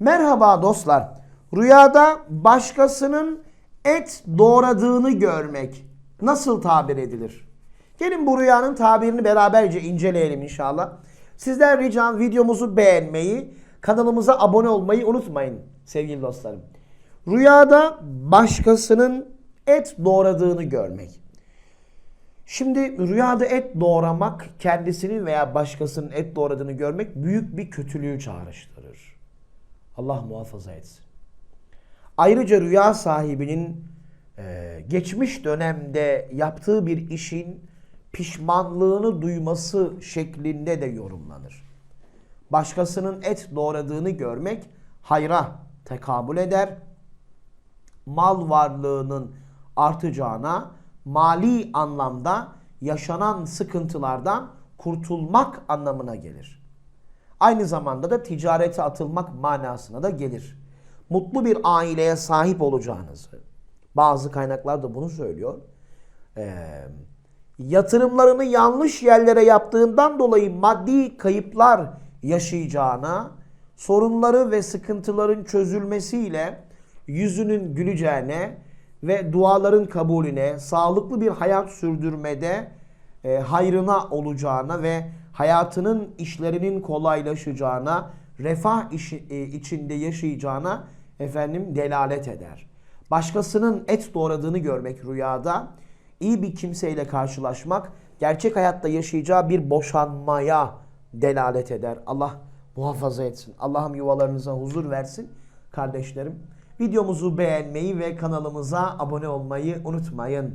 Merhaba dostlar. Rüyada başkasının et doğradığını görmek nasıl tabir edilir? Gelin bu rüyanın tabirini beraberce inceleyelim inşallah. Sizden ricam videomuzu beğenmeyi, kanalımıza abone olmayı unutmayın sevgili dostlarım. Rüyada başkasının et doğradığını görmek. Şimdi rüyada et doğramak, kendisinin veya başkasının et doğradığını görmek büyük bir kötülüğü çağrıştırır. Allah muhafaza etsin. Ayrıca rüya sahibinin e, geçmiş dönemde yaptığı bir işin pişmanlığını duyması şeklinde de yorumlanır. Başkasının et doğradığını görmek hayra tekabül eder. Mal varlığının artacağına, mali anlamda yaşanan sıkıntılardan kurtulmak anlamına gelir. Aynı zamanda da ticarete atılmak manasına da gelir. Mutlu bir aileye sahip olacağınızı, bazı kaynaklar da bunu söylüyor. Ee, yatırımlarını yanlış yerlere yaptığından dolayı maddi kayıplar yaşayacağına, sorunları ve sıkıntıların çözülmesiyle yüzünün güleceğine ve duaların kabulüne, sağlıklı bir hayat sürdürmede e, hayrına olacağına ve hayatının işlerinin kolaylaşacağına, refah işi, e, içinde yaşayacağına efendim delalet eder. Başkasının et doğradığını görmek rüyada, iyi bir kimseyle karşılaşmak, gerçek hayatta yaşayacağı bir boşanmaya delalet eder. Allah muhafaza etsin. Allah'ım yuvalarınıza huzur versin kardeşlerim. Videomuzu beğenmeyi ve kanalımıza abone olmayı unutmayın.